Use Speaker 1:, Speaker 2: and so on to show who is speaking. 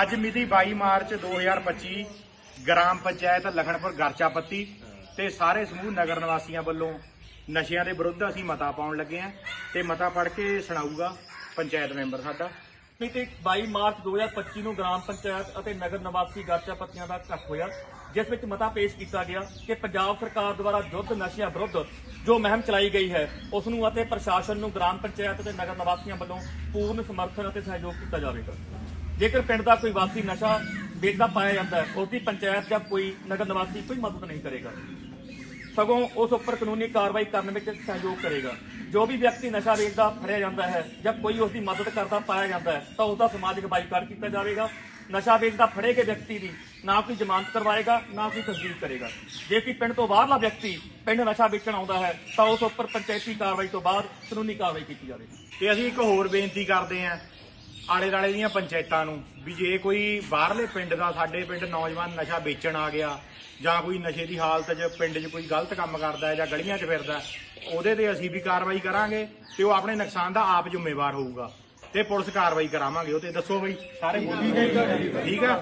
Speaker 1: ਅੱਜ ਮਿਤੀ 22 ਮਾਰਚ 2025 ਗ੍ਰਾਮ ਪੰਚਾਇਤ ਲਖਣਪੁਰ ਗਰਚਾ ਤੇ ਸਾਰੇ ਸਮੂਹ ਨਗਰ ਨਿਵਾਸੀਆਂ ਵੱਲੋਂ ਨਸ਼ਿਆਂ ਦੇ ਵਿਰੁੱਧ ਅਸੀਂ ਮਤਾ ਪਾਉਣ ਲੱਗੇ ਆਂ ਤੇ ਮਤਾ ਪੜ੍ਹ ਕੇ ਸੁਣਾਊਗਾ ਪੰਚਾਇਤ ਮੈਂਬਰ ਸਾਡਾ।
Speaker 2: ਮਿਤੀ 22 ਮਾਰਚ 2025 ਨੂੰ ਗ੍ਰਾਮ ਪੰਚਾਇਤ ਅਤੇ ਨਗਰ ਨਿਵਾਸੀ ਗਰਚਾਪੱਤੀਆਂ ਦਾ ਇਕੱਠ ਹੋਇਆ, ਜਿਸ ਵਿੱਚ ਮਤਾ ਪੇਸ਼ ਕੀਤਾ ਗਿਆ ਕਿ ਪੰਜਾਬ ਸਰਕਾਰ ਦੁਆਰਾ ਯੁੱਧ ਨਸ਼ਿਆਂ ਵਿਰੁੱਧ ਜੋ ਮੁਹਿੰਮ ਚਲਾਈ ਗਈ ਹੈ, ਉਸ ਨੂੰ ਅਤੇ ਪ੍ਰਸ਼ਾਸਨ ਨੂੰ ਗ੍ਰਾਮ ਪੰਚਾਇਤ ਅਤੇ ਨਗਰ ਨਿਵਾਸੀਆਂ ਵੱਲੋਂ ਪੂਰਨ ਸਮਰਥਨ ਅਤੇ ਸਹਿਯੋਗ ਕੀਤਾ ਜਾਵੇਗਾ। ਜੇਕਰ ਪਿੰਡ ਦਾ ਕੋਈ ਵਾਸੀ ਨਸ਼ਾ ਵੇਚਦਾ ਪਾਇਆ ਜਾਂਦਾ ਹੈ ਉਸ ਦੀ ਪੰਚਾਇਤ ਜਾਂ ਕੋਈ ਨਗਰ ਨਿਵਾਸੀ ਕੋਈ ਮਦਦ ਨਹੀਂ ਕਰੇਗਾ। ਸਗੋਂ ਉਸ ਉੱਪਰ ਕਾਨੂੰਨੀ ਕਾਰਵਾਈ ਕਰਨ ਵਿੱਚ ਸਹਿਯੋਗ ਕਰੇਗਾ। ਜੋ ਵੀ ਵਿਅਕਤੀ ਨਸ਼ਾ ਵੇਚਦਾ, ਫੜਿਆ ਜਾਂਦਾ ਹੈ ਜਾਂ ਕੋਈ ਉਸ ਦੀ ਮਦਦ ਕਰਦਾ ਪਾਇਆ ਜਾਂਦਾ ਹੈ, ਤਾਂ ਉਸ ਦਾ ਸਮਾਜਿਕ ਬਾਈਕਾਟ ਕੀਤਾ ਜਾਵੇਗਾ। ਨਸ਼ਾ ਵੇਚਦਾ ਫੜੇ ਗਏ ਵਿਅਕਤੀ ਦੀ ਨਾ ਕੋਈ ਜ਼ਮਾਨਤ ਕਰਵਾਏਗਾ, ਨਾ ਕੋਈ ਤਸਦੀਕ ਕਰੇਗਾ। ਜੇ ਕੋਈ ਪਿੰਡ ਤੋਂ ਬਾਹਰਲਾ ਵਿਅਕਤੀ ਪਿੰਡ ਨਸ਼ਾ ਵੇਚਣ ਆਉਂਦਾ ਹੈ, ਤਾਂ ਉਸ ਉੱਪਰ ਪੰਚਾਇਤੀ ਕਾਰਵਾਈ ਤੋਂ ਬਾਅਦ ਕਾਨੂੰਨੀ ਕਾਰਵਾਈ ਕੀਤੀ ਜਾਵੇਗੀ।
Speaker 1: ਤੇ ਅਸੀਂ ਇੱਕ ਹੋਰ ਬੇਨਤੀ ਕਰਦੇ ਹਾਂ ਆਲੇ ਦਾਲੇ ਦੀਆਂ ਪੰਚਾਇਤਾਂ ਨੂੰ ਵੀ ਜੇ ਕੋਈ ਬਾਹਰਲੇ ਪਿੰਡ ਦਾ ਸਾਡੇ ਪਿੰਡ ਨੌਜਵਾਨ ਨਸ਼ਾ ਵੇਚਣ ਆ ਗਿਆ ਜਾਂ ਕੋਈ ਨਸ਼ੇ ਦੀ ਹਾਲਤ 'ਚ ਪਿੰਡ 'ਚ ਕੋਈ ਗਲਤ ਕੰਮ ਕਰਦਾ ਹੈ ਜਾਂ ਗਲੀਆਂ 'ਚ ਫਿਰਦਾ ਹੈ, ਉਹਦੇ ਤੇ ਅਸੀਂ ਵੀ ਕਾਰਵਾਈ ਕਰਾਂਗੇ ਤੇ ਉਹ ਆਪਣੇ ਨੁਕਸਾਨ ਦਾ ਆਪ ਜ਼ਿੰਮੇਵਾਰ ਹੋਊਗਾ ਤੇ ਪੁਲਿਸ ਕਾਰਵਾਈ ਕਰਾਵਾਂਗੇ ਉਹ ਤੇ ਦੱਸੋ ਬਈ ਸਾਰੇ ਠੀਕ ਆ?